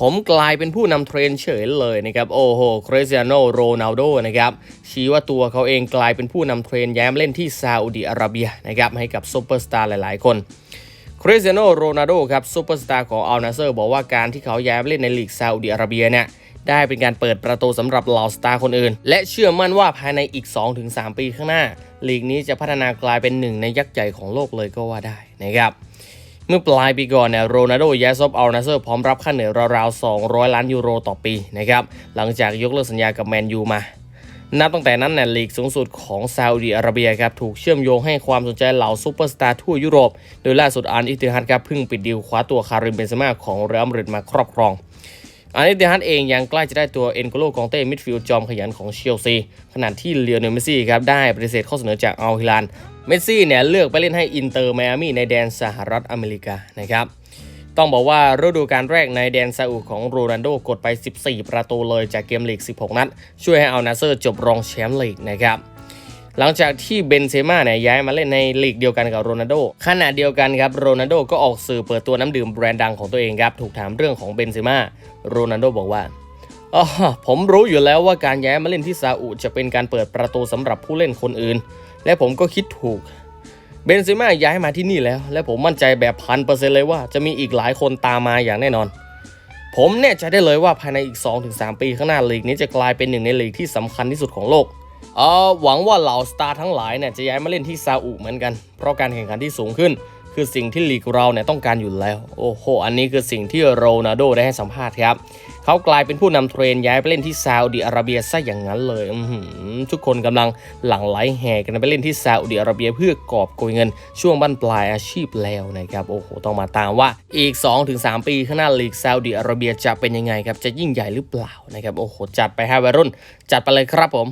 ผมกลายเป็นผู้นำเทรนเฉยเลยนะครับ โอ้โหคริสเตียโนโรนัลโดนะครับ ชี้ว่าตัวเขาเองกลายเป็นผู้นำเทรนแย้มเล่นที่ซาอุดิอาระเบียนะครับ ให้กับซูเปอร์สตาร์หลายๆ คนคริสเตียโนโรนัลโดครับซูเปอร์สตาร์ของอัลนาเซอร์บอกว่าการที่เขาย้ายมเล่นในลีกซาอุดิอาระเบียเนี่ยได้เป็นการเปิดประตูสำหรับเหล่าสตาร์คนอื่น และเชื่อมั่นว่าภายในอีก 2-3 ปีข้างหน้า ลีกนี้จะพัฒนากลายเป็นหนึ่งในยักษ์ใหญ่ของโลกเลยก็ว่าได้นะครับ เมื่อปลายปีก่อนเนี่ยโรนัลโดย้ายซบอัลนาเซอร์พร้อมรับค่าเหนื่อยราวๆ 200 ล้านยูโรต่อปีนะครับหลังจากยกเลิกสัญญากับแมนยูมา นับตั้งแต่นั้นเนี่ยลีกสูงสุดของซาอุดิอาระเบียครับถูกเชื่อมโยงให้ความสนใจเหล่าซูเปอร์สตาร์ทั่วยุโรป โดยล่าสุดอันอิติฮัดครับเพิ่งปิดดีลคว้าตัวคาริมเบนซม่าของเรอัลมาดริดมาครอบครองอันนี้เดฮันเองยังใกล้จะได้ตัวเอ็นโกโลกองเต้มิดฟิลด์จอมขยันของเชลซีขณะที่เลียวเนลเมซี่ครับได้ปฏิเสธข้อเสนอจากอัลฮิลาน เมสซี่เนี่ยเลือกไปเล่นให้อินเตอร์ไมอามี่ในแดนสหรัฐอเมริกานะครับต้องบอกว่าฤดูกาลแรกในแดนซาอุของโรนัลโดกดไป 14 ประตูเลยจากเกมลีก 16 นัด ช่วยให้อัลนาเซอร์จบรองแชมป์ลีกนะครับหลังจากที่เบนเซม่าเนี่ยย้ายมาเล่นในลีกเดียวกันกับโรนัลโดขณะเดียวกันครับโรนัลโดก็ออกสื่อเปิดตัวน้ำดื่มแบรนด์ดังของตัวเองครับ ถูกถามเรื่องของเบนเซม่าโรนัลโดบอกว่า อ๋อผมรู้อยู่แล้วว่าการย้ายมาเล่นที่ซาอุจะเป็นการเปิดประตูสำหรับผู้เล่นคนอื่น และผมก็คิดถูก เบนเซม่าย้ายมาที่นี่แล้ว และผมมั่นใจแบบพันเปอร์เซ็นต์เลยว่าจะมีอีกหลายคนตามมาอย่างแน่นอน ผมแน่ใจได้เลยว่าภายในอีก 2-3 ปีข้างหน้าลีกนี้จะกลายเป็นหนึ่งในลีกที่สำคัญที่สุดของโลกเออหวังว่าเหล่าสตาร์ทั้งหลายเนี่ยจะย้ายมาเล่นที่ซาอุเหมือนกัน เพราะการแข่งขันที่สูงขึ้น คือสิ่งที่ลีกเราเนี่ยต้องการอยู่แล้ว โอ้โห อันนี้คือสิ่งที่โรนัลโดได้ให้สัมภาษณ์ครับเขากลายเป็นผู้นำเทรนย้ายไปเล่นที่ซาอุดิอาระเบียซะอย่างนั้นเลยทุกคนกำลังหลั่งไหลแห่กันไปเล่นที่ซาอุดิอาระเบียเพื่อกอบโกยเงิน ช่วงบั้นปลายอาชีพแล้วนะครับโอ้โหต้องมาตามว่าอีก 2-3 ปีข้างหน้าลีกซาอุดิอาระเบียจะเป็นยังไงครับจะยิ่งใหญ่หรือเปล่านะครับโอ้โหจัดไปให้วัยรุ่น จัดไปเลยครับผม